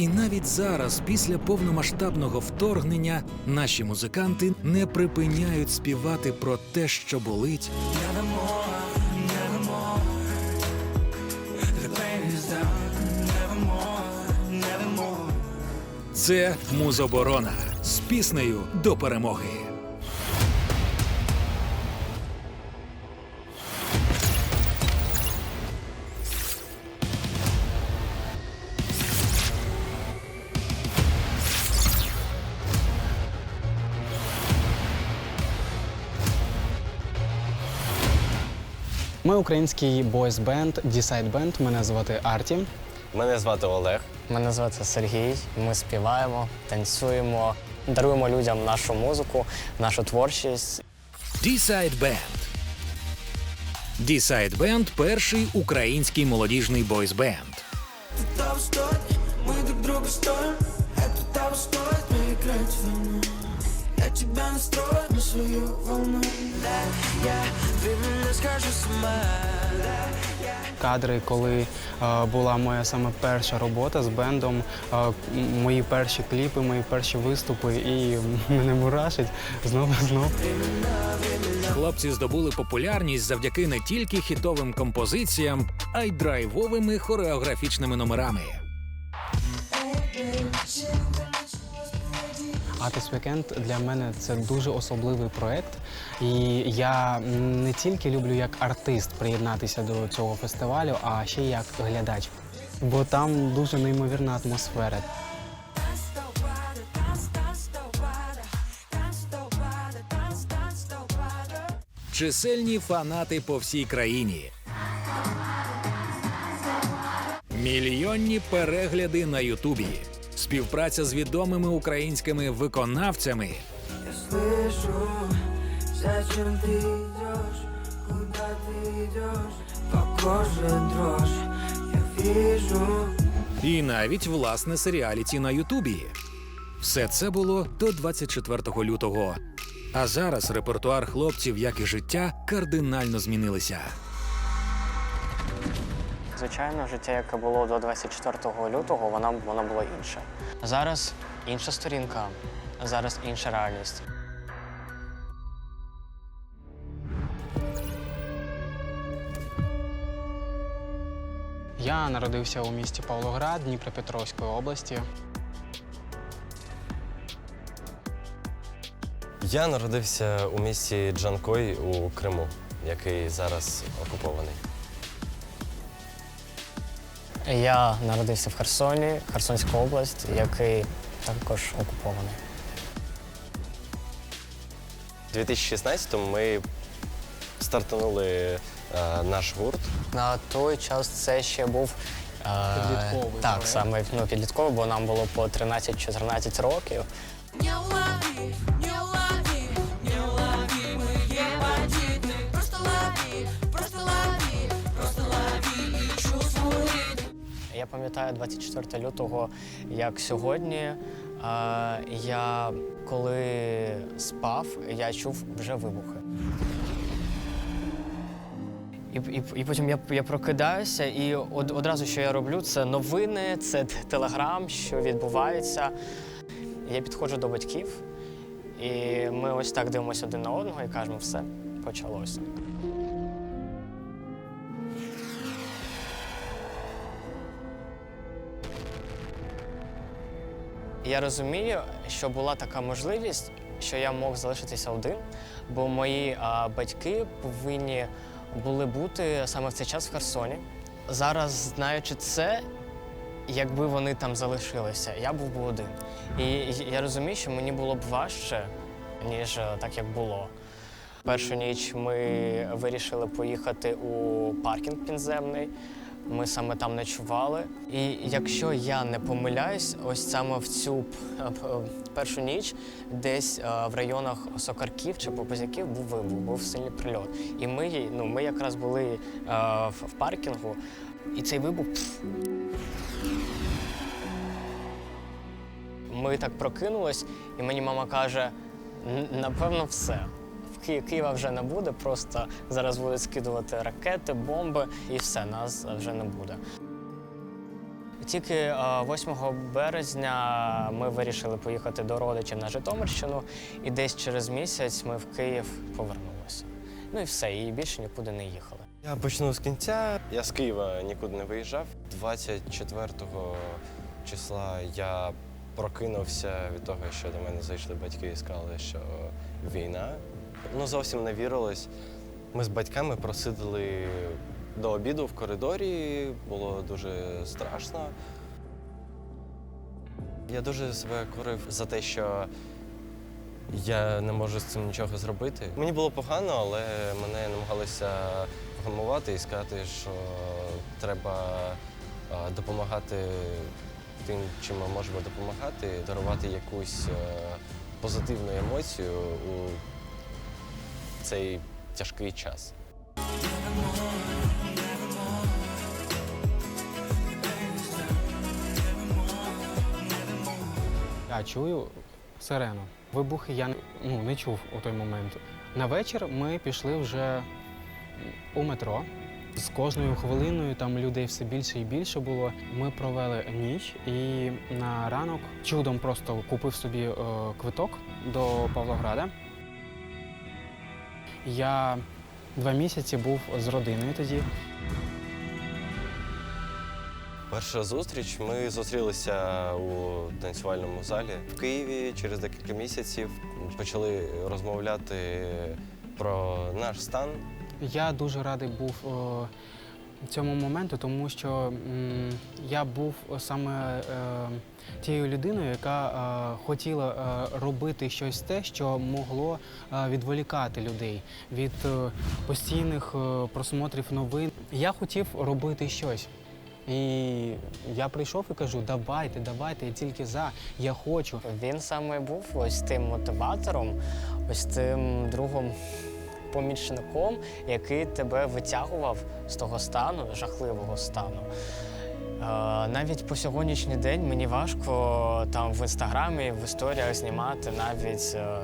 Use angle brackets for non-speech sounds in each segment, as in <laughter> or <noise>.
І навіть зараз, після повномасштабного вторгнення, наші музиканти не припиняють співати про те, що болить, Це музоборона з піснею до перемоги. Ми український бойс-бенд, Decide Band. Мене звати Арті. Мене звати Олег. Мене звати Сергій. Ми співаємо, танцюємо, даруємо людям нашу музику, нашу творчість. Decide Band. Decide Band – перший український молодіжний бойс-бенд. того стоит, мы друг друга стоим Это того стоит, мы играть в войну Я тебя настрою на свою волну Да, я, меня скажешь сама Да, Кадри, коли е, була моя саме перша робота з бендом, е, м- мої перші кліпи, мої перші виступи, і мене мурашить знову знову. Хлопці здобули популярність завдяки не тільки хітовим композиціям, а й драйвовими хореографічними номерами. Artist Weekend для мене це дуже особливий проект. І я не тільки люблю як артист приєднатися до цього фестивалю, а ще як глядач. Бо там дуже неймовірна атмосфера. Чисельні фанати по всій країні. Мільйонні перегляди на Ютубі Співпраця з відомими українськими виконавцями я слышу Зачем ты идешь, куда ты идешь По коже дрожь, я вижу і навіть власне серіаліті на Ютубі. Все це було до 24 лютого. А зараз репертуар хлопців, як і життя, кардинально змінилися. Звичайно, життя, яке було до 24 лютого, воно, воно було інше. Зараз інша сторінка, зараз інша реальність. Я народився у місті Павлоград Дніпропетровської області. Я народився у місті Джанкой у Криму, який зараз окупований. Я народився в Херсоні, Херсонська область, який також окупований. У 2016-му ми стартанули е, наш гурт. На той час це ще був е, Підлітковий так, проект. саме ну, підлітковий, бо нам було по 13-14 років. Пам'ятаю 24 лютого, як сьогодні. Е, я коли спав, я чув вже вибухи. І, і, і потім я, я прокидаюся, і од, одразу, що я роблю, це новини, це телеграм, що відбувається. Я підходжу до батьків, і ми ось так дивимося один на одного і кажемо, все, почалося. Я розумію, що була така можливість, що я мог залишитися один, бо мої а, батьки повинні були бути саме в цей час в Херсоні. Зараз, знаючи це, якби вони там залишилися, я був би один. І я розумію, що мені було б важче, ніж е, так, як було. Першу ніч ми вирішили поїхати у паркінг підземний. Ми саме там ночували. І якщо я не помиляюсь, ось саме в цю п- п- першу ніч, десь е, в районах Сокарків чи Попозяків був вибух, був сильний прильот. І ми, ну, ми якраз були е, в паркінгу, і цей вибух. Ми так прокинулись, і мені мама каже: напевно, все. Києва вже не буде, просто зараз будуть скидувати ракети, бомби, і все, нас вже не буде. Тільки е, 8 березня ми вирішили поїхати до родичів на Житомирщину, і десь через місяць ми в Київ повернулися. Ну і все, і більше нікуди не їхали. Я почну з кінця. Я з Києва нікуди не виїжджав. 24 числа я прокинувся від того, що до мене зайшли батьки і сказали, що війна. Ну зовсім не вірилось. Ми з батьками просидили до обіду в коридорі, було дуже страшно. Я дуже себе корив за те, що я не можу з цим нічого зробити. Мені було погано, але мене намагалися вгамувати і сказати, що треба допомагати тим, чим ми можемо допомагати, дарувати якусь е, позитивну емоцію у цей тяжкий час. Я чую сирену. Вибухи я ну, не чув у той момент. На вечір ми пішли вже у метро. З кожною хвилиною там людей все більше і більше було. Ми провели ніч і на ранок чудом просто купив собі е, квиток до Павлограда. Я два місяці був з родиною тоді. Перша зустріч ми зустрілися у танцювальному залі в Києві через декілька місяців. Почали розмовляти про наш стан. Я дуже радий був е, цьому моменту, тому що я був саме е, тією людиною, яка е, хотіла е, робити щось те, що могло відволікати людей від постійних просмотрів новин. Я хотів робити щось. І я прийшов і кажу: давайте, давайте, я тільки за, я хочу. Він саме був ось тим мотиватором, ось тим другом помічником, який тебе витягував з того стану, жахливого стану. Е, навіть по сьогоднішній день мені важко там в інстаграмі, в історіях знімати навіть. е,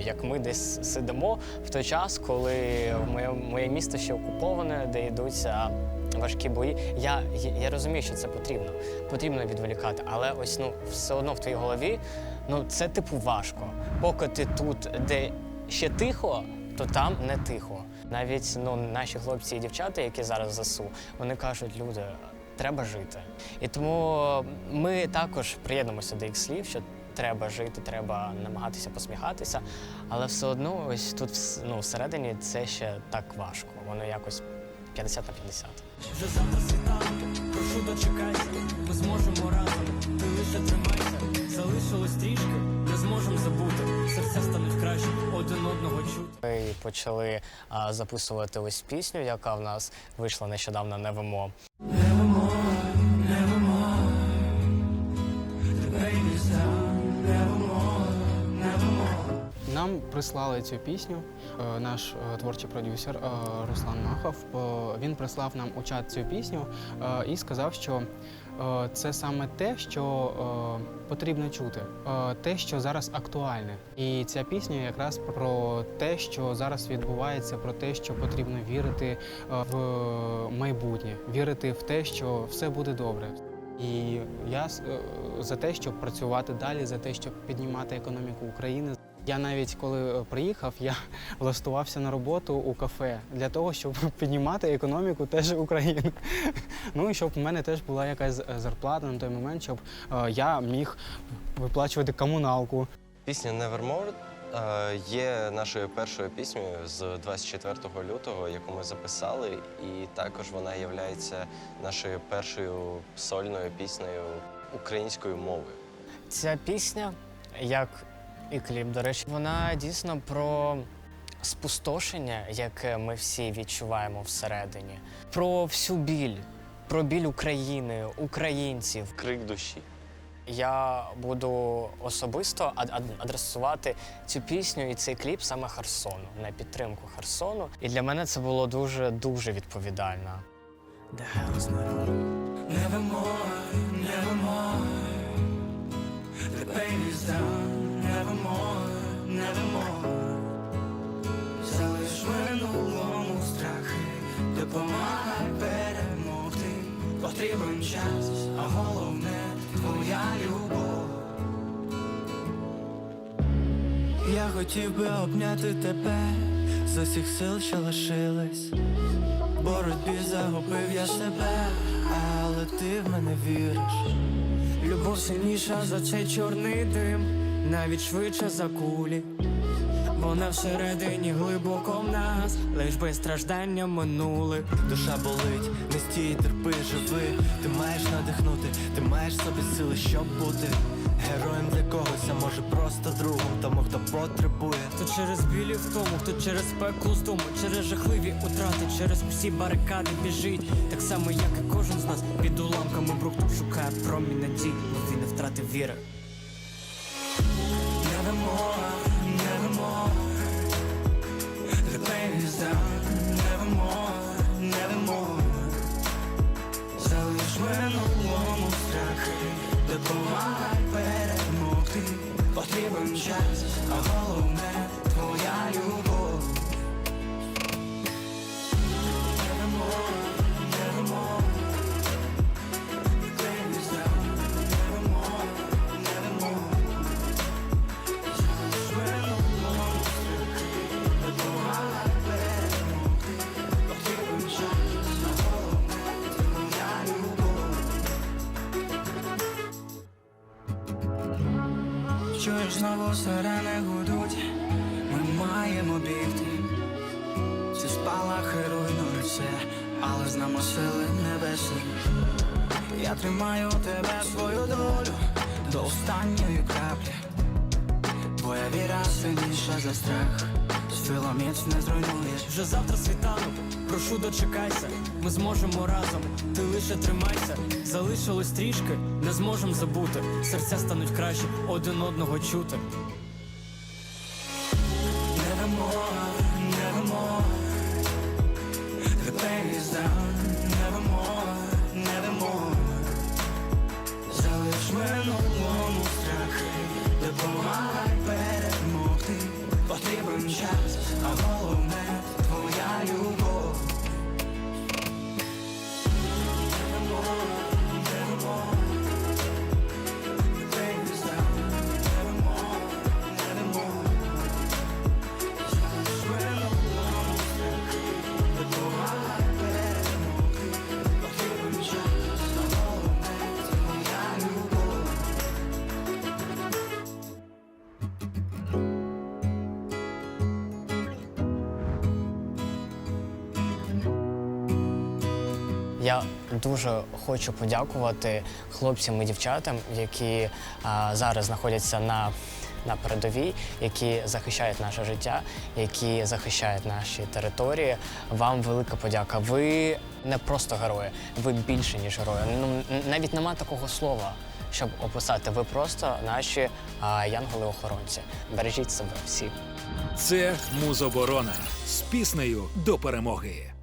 Як ми десь сидимо в той час, коли моє, моє місто ще окуповане, де йдуться важкі бої. Я, я, розумію, що це потрібно. Потрібно відволікати, але ось ну все одно в твоїй голові ну це типу важко. Поки ти тут, де ще тихо, то там не тихо. Навіть ну, наші хлопці і дівчата, які зараз в ЗСУ, вони кажуть, люди, треба жити. І тому ми також приєднуємося до їх слів, що треба жити, треба намагатися посміхатися, але все одно ось тут ну, всередині це ще так важко. Воно якось 50 на 50. Вже завтра світанку, прошу дочекайся, ми зможемо разом, ти тримайся, залишилось трішки, не зможемо забути, серця стануть краще, один одного чути. Ми почали а, записувати ось пісню, яка в нас вийшла нещодавно на ВМО. Нам прислали цю пісню. е, Наш е, творчий продюсер е, Руслан Махов. Він прислав нам у чат цю пісню і сказав, що це саме те, що потрібно чути, те, що зараз актуальне. І ця пісня якраз про те, що зараз відбувається, про те, що потрібно вірити в майбутнє, вірити в те, що все буде добре. І я за те, щоб працювати далі, за те, щоб піднімати економіку України. Я навіть коли е, приїхав, я <laughs> влаштувався на роботу у кафе для того, щоб <laughs> піднімати економіку теж України. <laughs> Ну і щоб в мене теж була якась е, зарплата на той момент, щоб е, я міг виплачувати комуналку. Пісня Nevermore є нашою першою піснею з 24 лютого, яку ми записали, і також вона є нашою першою сольною піснею українською мовою. Ця пісня, як і кліп, до речі, вона дійсно про спустошення, яке ми всі відчуваємо всередині, про всю біль, про біль України, українців. Крик душі. Я буду особисто ад- ад- адресувати цю пісню і цей кліп саме Херсону на підтримку Херсону. І для мене це було дуже дуже відповідально. Хотів би обняти тебе з усіх сил, що лишились. Боротьбі загубив я себе, але ти в мене віриш. Любов сильніша за цей чорний дим, навіть швидше за кулі. Вона всередині глибоко в нас, лиш без страждання минулих. Душа болить, не стій, терпи, живи. Ти маєш надихнути, ти маєш собі сили, щоб бути героєм для когось, а може просто другом, тому хто потребує. Хто через білі втому, хто через пеклу стому, через жахливі утрати, через всі барикади біжить, так само, як і кожен з нас під уламками брухту шукає промінь надій, бо він не втратив віри. Потрібен час, а Чуєш знову сирени гудуть, ми маємо бігти. Ці спалахи руйнують але знамо сили небесні. Я тримаю тебе свою долю до останньої краплі. Твоя віра сильніша за страх, Сфіломіць не зруйнуєш. Вже завтра світанок, прошу дочекайся, ми зможемо разом, ти лише тримайся, залишилось трішки, не зможем забути, серця стануть краще один одного чути. Я дуже хочу подякувати хлопцям і дівчатам, які а, зараз знаходяться на, на передовій, які захищають наше життя, які захищають наші території. Вам велика подяка. Ви не просто герої, ви більше ніж герої. Ну навіть нема такого слова, щоб описати. Ви просто наші а, янголи-охоронці. Бережіть себе всі. Це Музоборона з піснею до перемоги.